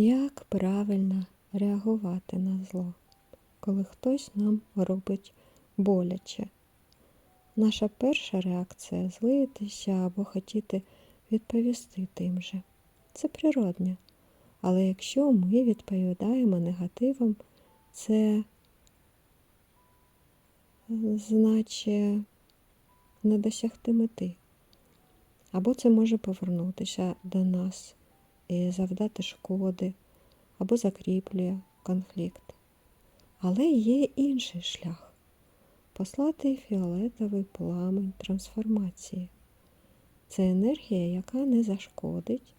Як правильно реагувати на зло, коли хтось нам робить боляче? Наша перша реакція злитися або хотіти відповісти тим же. Це природне. Але якщо ми відповідаємо негативом, це значить не досягти мети. Або це може повернутися до нас і завдати шкоди, або закріплює конфлікт. Але є інший шлях послати фіолетовий пламень трансформації. Це енергія, яка не зашкодить,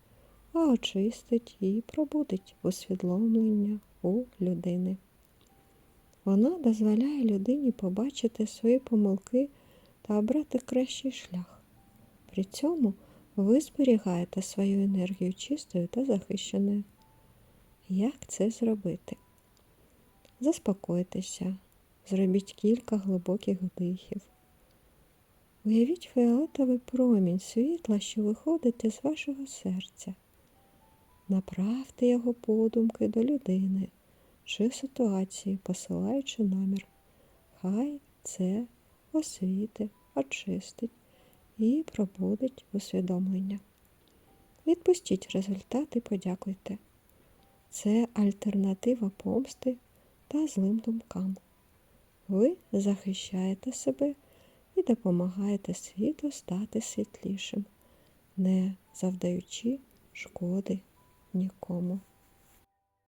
а очистить і пробудить усвідомлення у людини. Вона дозволяє людині побачити свої помилки та обрати кращий шлях. При цьому ви зберігаєте свою енергію чистою та захищеною. Як це зробити? Заспокойтеся, зробіть кілька глибоких вдихів. Уявіть фіолетовий промінь світла, що виходить із вашого серця. Направте його подумки до людини чи ситуації, посилаючи намір. Хай це освіти, очистить і пробудить усвідомлення. Відпустіть результат і подякуйте. Це альтернатива помсти та злим думкам. Ви захищаєте себе і допомагаєте світу стати світлішим, не завдаючи шкоди нікому.